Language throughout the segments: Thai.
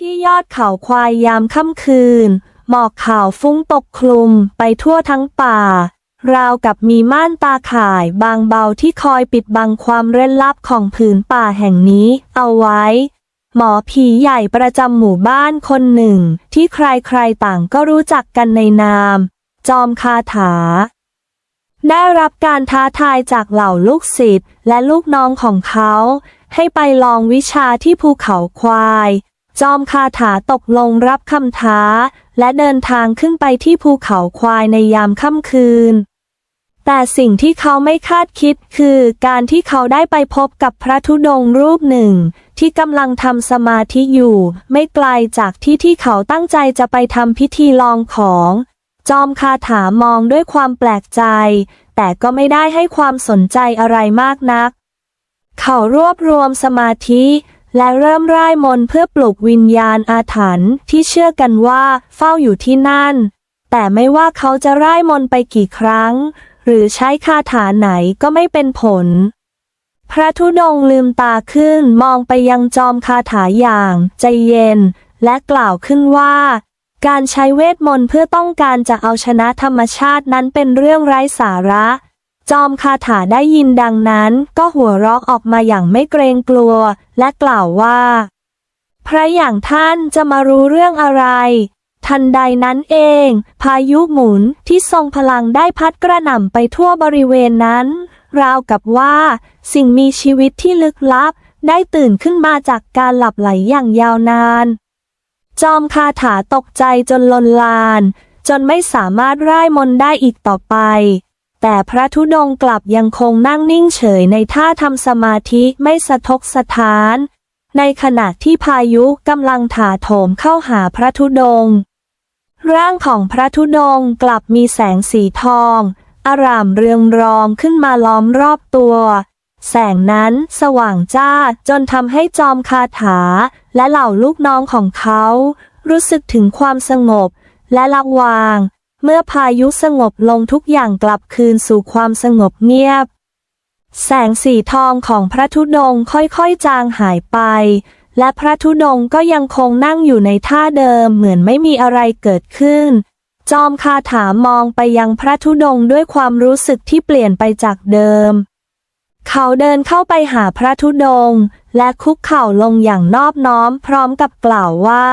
ที่ยอดเขาควายยามค่ำคืน หมอกขาวฟุ้งปกคลุมไปทั่วทั้งป่า ราวกับมีม่านตาข่ายบางเบาที่คอยปิดบังความเร้นลับของผืนป่าแห่งนี้เอาไว้ หมอผีใหญ่ประจำหมู่บ้านคนหนึ่ง ที่ใครๆต่างก็รู้จักกันในนาม จอมคาถา ได้รับการท้าทายจากเหล่าลูกศิษย์และลูกน้องของเขา ให้ไปลองวิชาที่ภูเขาควาย จอมคาถาตกลงรับคำท้า และเดินทางขึ้นไปที่ภูเขาควายในยามค่ำคืน แต่สิ่งที่เขาไม่คาดคิดคือการที่เขาได้ไปพบกับพระธุดงค์รูปหนึ่ง ที่กำลังทำสมาธิอยู่ ไม่ไกลจากที่ที่เขาตั้งใจจะไปทำพิธีลองของ จอมคาถามองด้วยความแปลกใจ แต่ก็ไม่ได้ให้ความสนใจอะไรมากนัก เขารวบรวมสมาธิ และเริ่มร่ายมนต์เพื่อปลุกวิญญาณอาถรรพ์ที่เชื่อกันว่าเฝ้าอยู่ที่นั่น แต่ไม่ว่าเขาจะร่ายมนต์ไปกี่ครั้ง หรือใช้คาถาไหนก็ไม่เป็นผล พระธุดงค์ลืมตาขึ้นมองไปยังจอมคาถาอย่างใจเย็น และกล่าวขึ้นว่า การใช้เวทมนต์เพื่อต้องการจะเอาชนะธรรมชาตินั้นเป็นเรื่องไร้สาระ จอมคาถาได้ยินดังนั้นก็หัวเราะออกมาอย่างไม่เกรงกลัว และกล่าวว่า พระอย่างท่านจะมารู้เรื่องอะไร ทันใดนั้นเอง พายุหมุนที่ทรงพลังได้พัดกระหน่ำไปทั่วบริเวณนั้น ราวกับว่า สิ่งมีชีวิตที่ลึกลับ ได้ตื่นขึ้นมาจากการหลับไหลอย่างยาวนาน จอมคาถาตกใจจนลนลาน จนไม่สามารถร่ายมนได้อีกต่อไป แต่พระธุดงค์กลับยังคงนั่งนิ่งเฉยในท่าทำสมาธิไม่สะทกสะท้าน ในขณะที่พายุกำลังถาโถมเข้าหาพระธุดงค์ร่างของพระธุดงค์กลับมีแสงสีทองอารามเรืองรองขึ้นมาล้อมรอบตัว แสงนั้นสว่างจ้าจนทำให้จอมคาถา และเหล่าลูกน้องของเขา รู้สึกถึงความสงบและละวาง เมื่อพายุสงบลงทุกอย่างกลับคืนสู่ความสงบเงียบ แสงสีทองของพระธุดงค์ค่อยๆจางหายไป และพระธุดงค์ก็ยังคงนั่งอยู่ในท่าเดิมเหมือนไม่มีอะไรเกิดขึ้น จอมคาถามองไปยังพระธุดงค์ด้วยความรู้สึกที่เปลี่ยนไปจากเดิม เขาเดินเข้าไปหาพระธุดงค์และคุกเข่าลงอย่างนอบน้อมพร้อมกับกล่าวว่า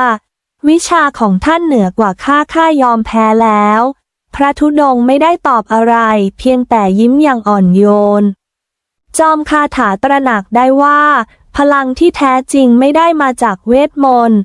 วิชาของท่านเหนือกว่าข้าข้ายอมแพ้แล้ว พระธุดงค์ไม่ได้ตอบอะไร เพียงแต่ยิ้มอย่างอ่อนโยน จอมคาถาตระหนักได้ว่า พลังที่แท้จริงไม่ได้มาจากเวทมนต์